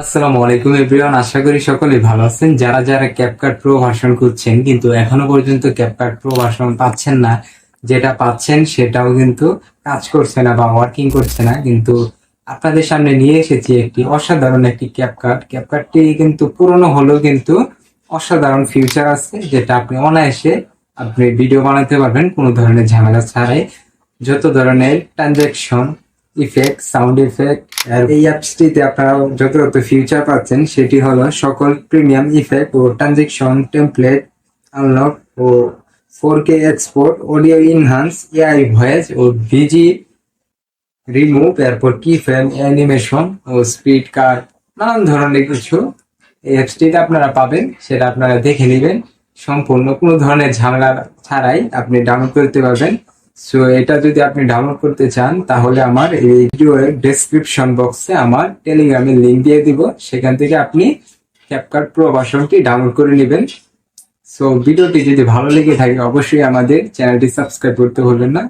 আসসালামু আলাইকুম এভরিওয়ান, আশা করি সকলেই ভালো আছেন। যারা যারা ক্যাপকাট প্রো ভার্সন খুঁজছেন কিন্তু এখনও পর্যন্ত ক্যাপকাট প্রো ভার্সন পাচ্ছেন না, যেটা পাচ্ছেন সেটাও কিন্তু কাজ করছে না বা ওয়ার্কিং করছে না। কিন্তু আপনাদের সামনে নিয়ে এসেছি একটি অসাধারণ একটি ক্যাপকাট ক্যাপকাটটি কিন্তু পুরনো হলেও কিন্তু অসাধারণ ফিউচার আছে, যেটা আপনি অনায়াসে আপনি ভিডিও বানাতে পারবেন কোনো ধরনের ঝামেলা ছাড়াই। যত ধরনের ট্রানজ্যাকশন ইফেক্ট সাউন্ড ইফেক্ট এই অ্যাপসটিতে আপনারা যত ফিউচার পাচ্ছেন, সেটি হলো সকল প্রিমিয়াম ইফেক্ট ও ট্রানজেকশন টেমপ্লেট আনলক ও four K export audio enhance AI voice ও ভিজি রিমুভ এরপর কি ফ্রেম অ্যানিমেশন ও স্পিড কার্ড নানান ধরনের কিছু এই অ্যাপসটিতে আপনারা পাবেন, সেটা আপনারা দেখে নেবেন। সম্পূর্ণ কোনো ধরনের ঝামেলা ছাড়াই আপনি ডাউনলোড করতে পারবেন। সো এটা যদি আপনি ডাউনলোড করতে চান, তাহলে আমার এই ভিডিওর ডেসক্রিপশন বক্সে আমার টেলিগ্রামের লিঙ্ক দিয়ে দিব। সেখান থেকে আপনি ক্যাপকার্ট প্রো ভার্সনটি ডাউনলোড করে নেবেন। সো ভিডিওটি যদি ভালো লেগে থাকে, অবশ্যই আমাদের চ্যানেলটি সাবস্ক্রাইব করতে ভুলবেন না।